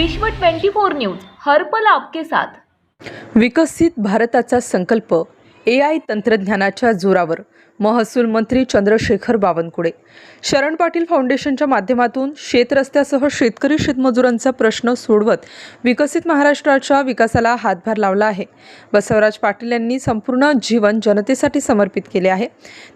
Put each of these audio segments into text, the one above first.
विश्व 24 न्यूज हर्पल आपके साथ. विकसित भारताचा संकल्प ए आय तंत्रज्ञानाच्या जोरावर महसूल मंत्री चंद्रशेखर बावनकुळे. शरण पाटील फाउंडेशनच्या माध्यमातून शेतरस्त्यासह शेतकरी शेतमजुरांचा प्रश्न सोडवत विकसित महाराष्ट्राच्या विकासाला हातभार लावला आहे. बसवराज पाटील यांनी संपूर्ण जीवन जनतेसाठी समर्पित केले आहे.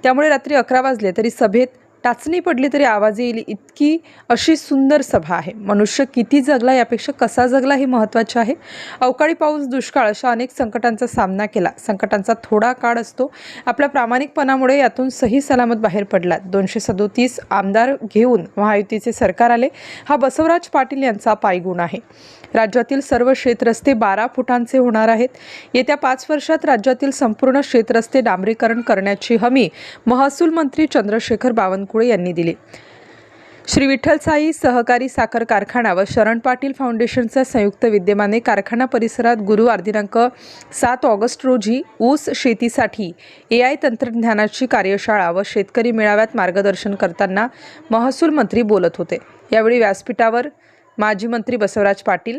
त्यामुळे रात्री अकरा वाजले तरी सभेत टाचणी पडली तरी आवाज येईल. इतकी अशी सुंदर सभा आहे. मनुष्य किती जगला यापेक्षा कसा जगला हे महत्त्वाचे आहे. अवकाळी पाऊस दुष्काळ अशा अनेक संकटांचा सामना केला. संकटांचा थोडा काळ असतो. आपल्या प्रामाणिकपणामुळे यातून सही सलामत बाहेर पडला. दोनशे सदोतीस आमदार घेऊन महायुतीचे सरकार आले. हा बसवराज पाटील यांचा पायगुण आहे. राज्यातील सर्व शेतरस्ते बारा फुटांचे होणार आहेत. येत्या पाच वर्षात राज्यातील संपूर्ण शेतरस्ते डांबरीकरण करण्याची हमी महसूल मंत्री चंद्रशेखर बावनकुळे यांनी दिली. श्री विठ्ठल साई सहकारी साखर कारखाना व शरण पाटील फाउंडेशनच्या संयुक्त विद्यमाने कारखाना परिसरात गुरुवार दिनांक सात ऑगस्ट रोजी ऊस शेतीसाठी ए आय तंत्रज्ञानाची कार्यशाळा व शेतकरी मेळाव्यात मार्गदर्शन करताना महसूल मंत्री बोलत होते. यावेळी व्यासपीठावर माजी मंत्री बसवराज पाटील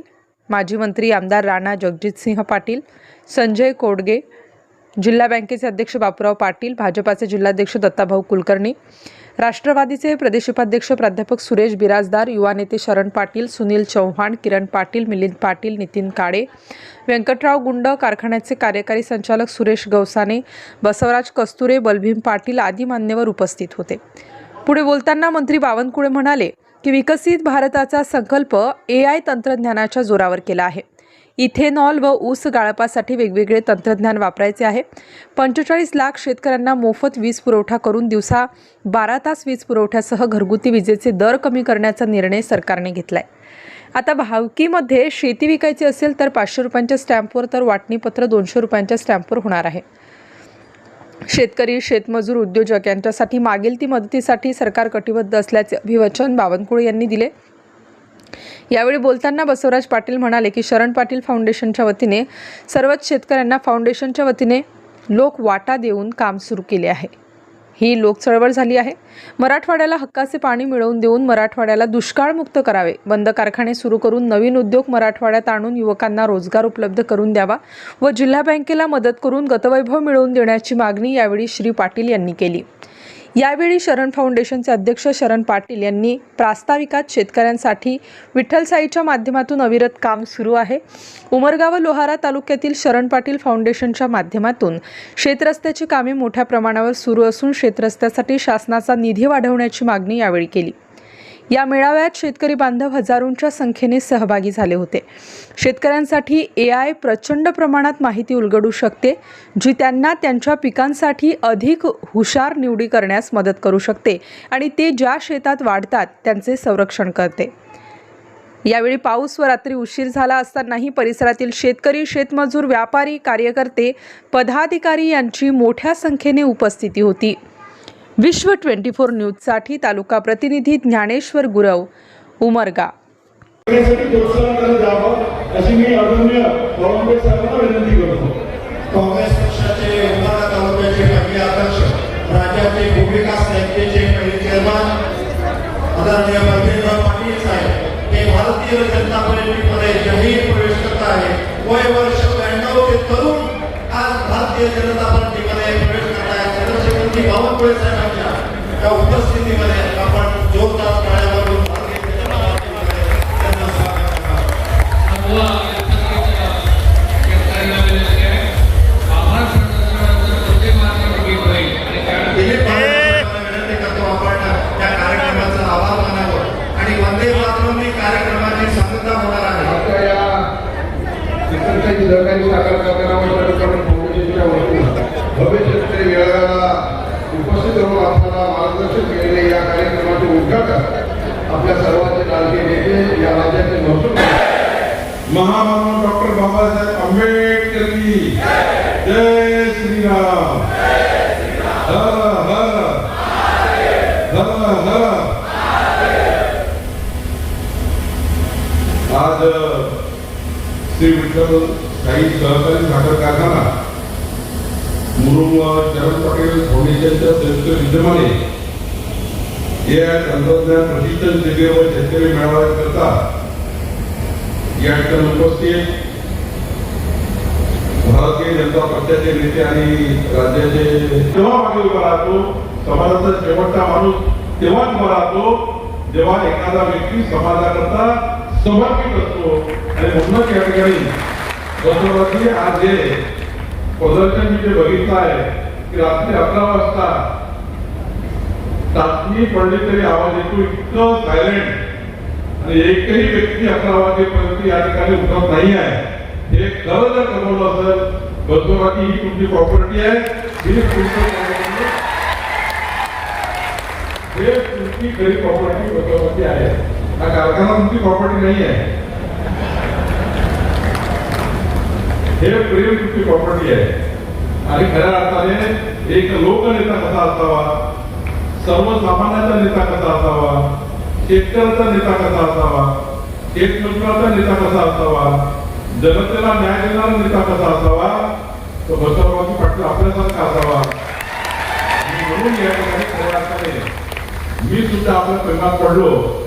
माजी मंत्री आमदार राणा जगजितसिंह पाटील संजय कोडगे जिल्हा बँकेचे अध्यक्ष बापूराव पाटील भाजपाचे जिल्हाध्यक्ष दत्ताभाऊ कुलकर्णी राष्ट्रवादीचे प्रदेश उपाध्यक्ष प्राध्यापक सुरेश बिराजदार युवा नेते शरण पाटील सुनील चव्हाण किरण पाटील मिलिंद पाटील नितीन काळे व्यंकटराव गुंड कारखान्याचे कार्यकारी संचालक सुरेश गवसाने बसवराज कस्तुरे बलभीम पाटील आदी मान्यवर उपस्थित होते. पुढे बोलताना मंत्री बावनकुळे म्हणाले की विकसित भारताचा संकल्प ए आय तंत्रज्ञानाच्या जोरावर केला आहे. इथेनॉल व ऊस गाळपासाठी वेगवेगळे तंत्रज्ञान वापरायचे आहे. पंचेचाळीस लाख शेतकऱ्यांना मोफत वीज पुरवठा करून दिवसा बारा तास वीज पुरवठ्यासह घरगुती विजेचे दर कमी करण्याचा निर्णय सरकारने घेतला आहे आता भावकीमध्ये शेती विकायची असेल तर पाचशे रुपयांच्या स्टॅम्पवर तर वाटणीपत्र दोनशे रुपयांच्या स्टॅम्पवर होणार आहे. शेतकरी शेतमजूर उद्योजक यांच्यासाठी मागील ती मदतीसाठी सरकार कटिबद्ध असल्याचे अभिवचन बावनकुळे यांनी दिले. यावेळी बोलताना बसवराज पाटील म्हणाले की शरण पाटील फाउंडेशनच्या वतीने सर्वच शेतकऱ्यांना फाउंडेशनच्या वतीने लोक वाटा देऊन काम सुरू केले आहे. ही लोक चळवळ झाली आहे. मराठवाड्याला हक्काचे पाणी मिळवून देऊन मराठवाड्याला दुष्काळमुक्त करावे. बंद कारखाने सुरू करून नवीन उद्योग मराठवाड्यात आणून युवकांना रोजगार उपलब्ध करून द्यावा व जिल्हा बँकेला मदत करून गतवैभव मिळवून देण्याची मागणी यावेळी श्री पाटील यांनी केली. यावेळी शरण फाउंडेशनचे अध्यक्ष शरण पाटील यांनी प्रास्ताविकात शेतकऱ्यांसाठी विठ्ठलसाईच्या माध्यमातून अविरत काम सुरू आहे. उमरगा व लोहारा तालुक्यातील शरण पाटील फाउंडेशनच्या माध्यमातून शेतरस्त्याची कामे मोठ्या प्रमाणावर सुरू असून शेतरस्त्यासाठी शासनाचा निधी वाढवण्याची मागणी यावेळी केली. या मेळाव्यात शेतकरी बांधव हजारोंच्या संख्येने सहभागी झाले होते. शेतकऱ्यांसाठी ए आय प्रचंड प्रमाणात माहिती उलगडू शकते जी त्यांना त्यांच्या पिकांसाठी अधिक हुशार निवडी करण्यास मदत करू शकते आणि ते ज्या शेतात वाढतात त्यांचे संरक्षण करते. यावेळी पाऊस व रात्री उशीर झाला असतानाही परिसरातील शेतकरी शेतमजूर व्यापारी कार्यकर्ते पदाधिकारी यांची मोठ्या संख्येने उपस्थिती होती. विश्व ट्वेंटी फोर न्यूजसाठी तालुका प्रतिनिधी ज्ञानेश्वर गुरव उमरगा. काँग्रेस पक्षाचे तालुक्याचे राज्याचे बँकेचे पहिले चेअरमन आदरणीय पाटील साहेब हे भारतीय जनता पार्टीमध्ये जाहीर प्रवेश करत आहे वय वर्ष ब्याण्णव ते तरुण आज भारतीय जनता पार्टीमध्ये प्रवेश करत आहे चंद्रशेखरजी बावनकुळे साहेबांच्या या उपस्थितीमध्ये आपण जोरदार टाळ्या वाजवून भारतीय जनता पार्टीमध्ये त्यांचं स्वागत उपस्थित राहून आपल्याला मार्गदर्शन केलेले या कार्यक्रमाचे उद्घाटन आपल्या सर्वांचे लाडके नेते या राज्याचे महसूल महामानव डॉक्टर बाबासाहेब आंबेडकर जय श्रीराम. हर हर. हर हर. आज श्री विठ्ठल साई सहकारी साखर कारखाना मुरुम शरद पटेल फाउंडेशनच्या संयुक्त विद्यमाने या तंत्रज्ञान प्रशिक्षण शिबिर व शेतकरी मेळाव्याकरता या ठिकाणी उपस्थित भारतीय जनता पक्षाचे नेते आणि राज्याचे तेव्हा मागे उभा राहतो समाजाचा शेवटचा माणूस तेव्हाच उभा राहतो जेव्हा एखादा व्यक्ती समाजाकरता समर्पित असतो. आणि म्हणूनच या ठिकाणी आज जे प्रदर्शन मी जे बघितलं आहे की रात्री अकरा वाजता टाचणी पडली तरी आवाज येतो इतकं सायलेंट आणि एकही व्यक्ती अकरा वाजेपर्यंत या ठिकाणी उठत नाही आहे. हे खरं जर कमवलं असेल बसवराजी ही तुमची प्रॉपर्टी आहे. ही तुमचं हे तुमची खरी प्रॉपर्टी बसवराजी आहे. हा कारखाना तुमची प्रॉपर्टी नाही आहे. हे प्रेम प्रॉपर्टी आहे. आणि खऱ्या अर्थाने एक लोकनेता कसा असावा? सर्वसामान्याचा नेता कसा असावा? शेतकऱ्याचा नेता कसा असावा? शेतमजुराचा नेता कसा असावा? जनतेला न्याय देणारा नेता कसा असावा? तो बसवराजी पाटील आपल्यासारखा असावा. म्हणून या ठिकाणी खऱ्या अर्थाने मी सुद्धा आपल्या प्रेमात पडलो.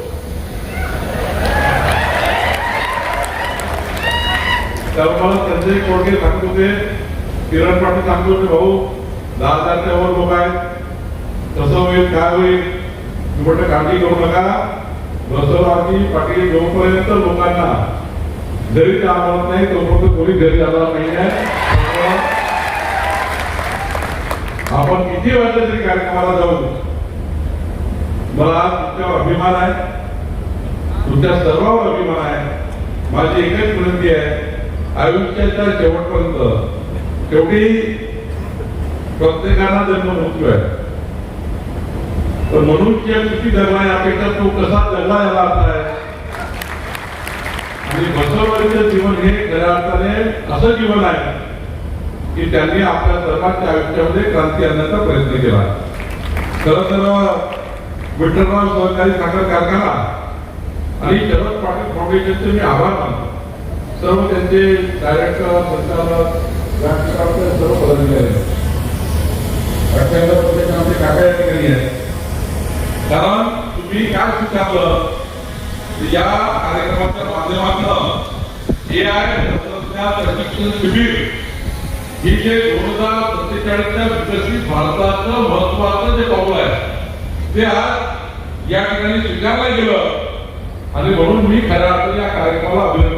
त्यावर मला संजय कोडके सांगत होते. किरण पाटील सांगत होते भाऊ. दहा हजारच्या वर लोक आहेत. कसं होईल काय होईल? मी म्हटलं काळजी करू नका बसवराजी पाटील जोपर्यंत लोकांना घरी काम म्हणत नाही तोपर्यंत कोणी घरी जाणार नाही आहे. आपण किती वाजता तरी कार्यक्रमाला जाऊ? मला आज तुमच्यावर अभिमान आहे. तुमच्या सर्वांवर अभिमान आहे. माझी एकच विनंती आहे आयुष्याच्या शेवटपर्यंत शेवटी प्रत्येकाला जन्म मृत्यू आहे तर मनुष्य किती जगला यापेक्षा तो कसा जगला याला अर्थ आहे. आणि बसवराजीचं जीवन हे खऱ्या अर्थाने असं जीवन आहे की त्यांनी आपल्या सर्वांच्या आयुष्यामध्ये क्रांती आणण्याचा प्रयत्न केला. खरं तर विठ्ठलराव सहकारी साखर कारखाना आणि शरद पाटील फाउंडेशनचे मी आभार मानतो. सर्व त्यांचे डायरेक्टर संचालक व्याख्याते सर्व पदाधिकारी अठ्ठ्याण्णव पर्सेंट आमचे काका या ठिकाणी आहेत. कारण तुम्ही काय स्वीकारलं? या कार्यक्रमाच्या माध्यमातून ए आय तंत्रज्ञान प्रशिक्षण शिबिर ही जे दोन हजार सत्तेचाळीसच्या विकसित भारताचं महत्वाचं जे पाऊल आहे ते आज या ठिकाणी स्वीकारलं गेलं. आणि म्हणून मी खऱ्या अर्थाने या कार्यक्रमाला अभिनंदन